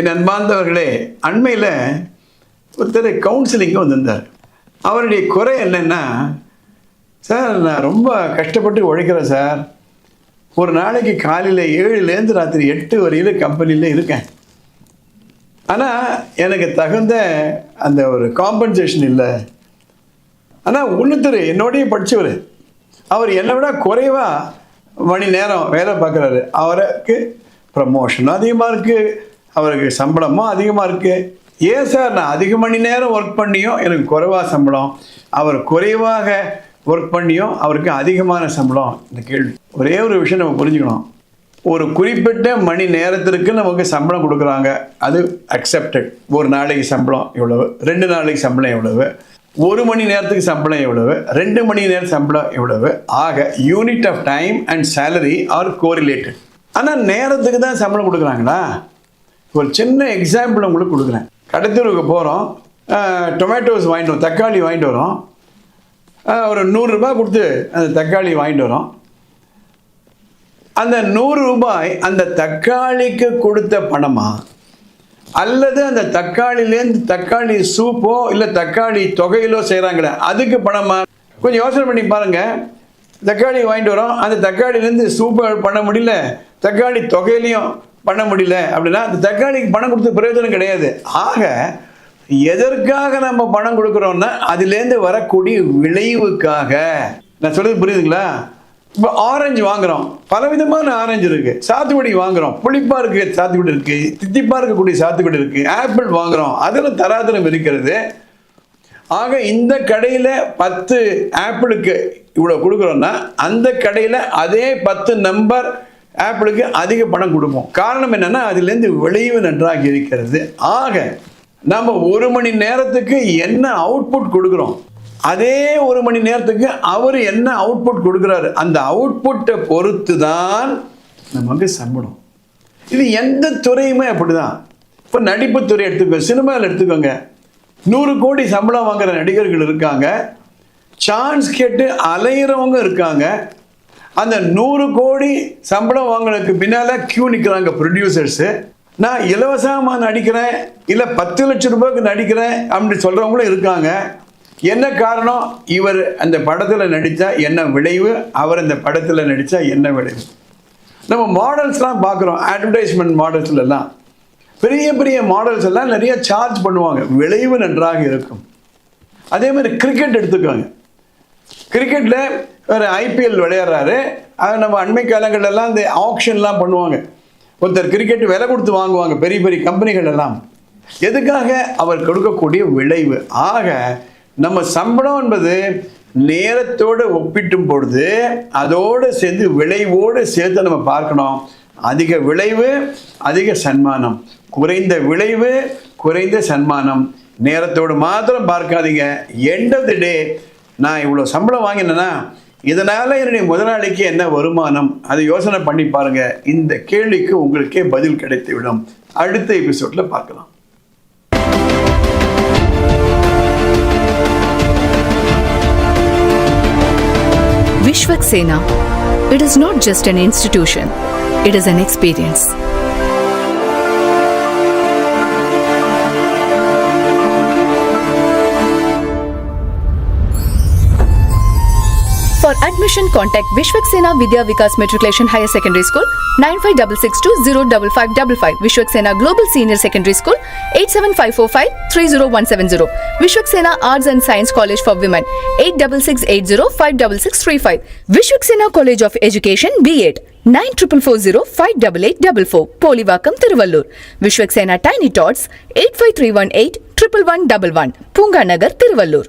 என் அன்பார்ந்தவர்களே அண்மையில் ஒருத்தர் கவுன்சிலிங்கு வந்திருந்தார். அவருடைய குறை என்னென்னா சார் நான் ரொம்ப கஷ்டப்பட்டு உழைக்கிறேன் சார். ஒரு நாளைக்கு காலையில் ஏழுலேருந்து ராத்திரி எட்டு வரையில் கம்பெனியில் இருக்கேன். ஆனால் எனக்கு தகுந்த அந்த ஒரு காம்பன்சேஷன் இல்லை. ஆனால் இன்னொருத்தர் என்னோடய படித்தவர் அவர் என்னை விட குறைவாக மணி நேரம் வேலை பார்க்குறாரு. அவருக்கு ப்ரமோஷனும் அதிகமாக இருக்குது அவருக்கு சம்பளமும் அதிகமாக இருக்குது ஏன் சார்? நான் அதிக மணி நேரம் ஒர்க் பண்ணியும் எனக்கு குறைவாக சம்பளம். அவர் குறைவாக ஒர்க் பண்ணியும் அவருக்கு அதிகமான சம்பளம். இந்த கேள்வி. ஒரே ஒரு விஷயம் நம்ம புரிஞ்சுக்கணும். ஒரு குறிப்பிட்ட மணி நேரத்திற்கு நமக்கு சம்பளம் கொடுக்குறாங்க. அது அக்செப்டட் ஒரு நாளைக்கு சம்பளம் எவ்வளவு? ரெண்டு நாளைக்கு சம்பளம் எவ்வளவு? ஒரு மணி நேரத்துக்கு சம்பளம் எவ்வளவு? ரெண்டு மணி நேரம் சம்பளம் எவ்வளவு? ஆக unit of time and salary are correlated ஆனால் நேரத்துக்கு தான் சம்பளம் கொடுக்குறாங்களா? ஒரு சின்ன எக்ஸாம்பிள் உங்களுக்கு கொடுக்குறேன். கடைத்தூருக்கு போகிறோம் டொமேட்டோஸ் வாங்கிட்டு வரோம் தக்காளி வாங்கிட்டு வரோம். ஒரு நூறுரூபா கொடுத்து அந்த தக்காளி வாங்கிட்டு வரோம். அந்த நூறு ரூபாய் அந்த தக்காளிக்கு கொடுத்த பணமா? அல்லது அந்த தக்காளிலேருந்து தக்காளி சூப்போ இல்லை தக்காளி தொகையிலோ செய்கிறாங்களே அதுக்கு பணமா? கொஞ்சம் யோசனை பண்ணி பாருங்கள் தக்காளி வாங்கிட்டு வரோம். அந்த தக்காளிலேருந்து சூப்பை பண்ண முடியல. தக்காளி தொகையிலையும் பண்ண முடியல அப்படின்னா அந்த தக்காளிக்கு பணம் கொடுத்த பிரயோஜனம் கிடையாது. ஆக எதற்காக நம்ம பணம் கொடுக்குறோம்னா அதுலேருந்து வரக்கூடிய விளைவுக்காக. நான் சொல்கிறது புரியுதுங்களா? இப்போ ஆரஞ்சு வாங்குகிறோம் பலவிதமான ஆரஞ்சு இருக்குது சாத்துக்குடி வாங்குறோம். புளிப்பாக இருக்க சாத்துக்குடி இருக்குது தித்திப்பாக இருக்கக்கூடிய சாத்துக்குடி இருக்குது ஆப்பிள் வாங்குகிறோம் அதில் தராதரம் இருக்கிறது. ஆக இந்த கடையில் பத்து ஆப்பிளுக்கு இவ்வளோ கொடுக்குறோன்னா அந்த கடையில் அதே பத்து நம்பர் ஆப்பிளுக்கு அதிக பணம் கொடுப்போம். காரணம் என்னென்னா அதுலேருந்து விளைவு நன்றாக இருக்கிறது. ஆக நம்ம ஒரு மணி நேரத்துக்கு என்ன அவுட்புட் கொடுக்குறோம்? அதே ஒரு மணி நேரத்துக்கு அவர் என்ன அவுட்புட் கொடுக்குறாரு? அந்த அவுட்புட்டை பொறுத்து தான் நமக்கு சம்பளம். இது எந்த துறையுமே அப்படிதான். இப்போ நடிப்புத்துறை எடுத்துக்கோங்க சினிமாவில் எடுத்துக்கோங்க. நூறு கோடி சம்பளம் வாங்குற நடிகர்கள் இருக்காங்க. சான்ஸ் கேட்டு அலையிறவங்க இருக்காங்க. அந்த நூறு கோடி சம்பளம் வாங்கினதுக்கு பின்னால் கியூ நிற்கிறாங்க ப்ரொடியூசர்ஸு நான் இலவசமாக நடிக்கிறேன் இல்லை பத்து லட்சம் ரூபாய்க்கு நடிக்கிறேன் அப்படின்னு சொல்கிறவங்களும் இருக்காங்க. என்ன காரணம்? இவர் அந்த படத்தில் நடித்தா என்ன விளைவு? அவர் அந்த படத்தில் நடித்தா என்ன விளைவு? நம்ம மாடல்ஸ்லாம் பார்க்குறோம் அட்வர்டைஸ்மெண்ட் மாடல்ஸ்லாம் பெரிய பெரிய மாடல்ஸ் எல்லாம் நிறைய சார்ஜ் பண்ணுவாங்க விளைவு நன்றாக இருக்கும். அதே மாதிரி கிரிக்கெட் எடுத்துக்கோங்க. கிரிக்கெட்டில் ஒரு ஐபிஎல் விளையாடுறாரு. அது நம்ம அண்மை காலங்களெல்லாம் இந்த ஆக்ஷன்லாம் பண்ணுவாங்க. ஒருத்தர் கிரிக்கெட் விலை கொடுத்து வாங்குவாங்க பெரிய பெரிய கம்பெனிகள் எல்லாம். எதுக்காக அவர் கொடுக்கக்கூடிய விளைவு? ஆக நம்ம சம்பளம் என்பது நேரத்தோடு ஒப்பிட்டும் பொழுது அதோடு சேர்ந்து விளைவோடு சேர்த்து நம்ம பார்க்கணும். அதிக விளைவு அதிக சன்மானம். குறைந்த விளைவு குறைந்த சன்மானம். நேரத்தோடு மாத்திரம் பார்க்காதீங்க. எண்ட் ஆஃப் தி டே நான் இவ்வளோ சம்பளம் வாங்கினேன்னா இதனால் என்னுடைய முதலாளிக்கு என்ன வருமானம்? அதை யோசனை பண்ணி பாருங்க. இந்த கேள்விக்கு உங்களுக்கே பதில் கிடைத்துவிடும். அடுத்த எபிசோட்ல பார்க்கலாம். Vishwak Sena. It is not just an institution, it is an experience. Admission contact Vishwak Sena Vidya Vikas matriculation higher secondary school nine five double six two zero double five double five Vishwak Sena global senior secondary school eight seven five four five three zero one seven zero Vishwak Sena arts and science college for women eight double six eight zero five double six three five Vishwak Sena college of education B eight nine triple four zero five double eight double four Polivakkam Tiruvallur Vishwak Sena tiny tots eight five three one eight triple one double one Poonga Nagar Tiruvallur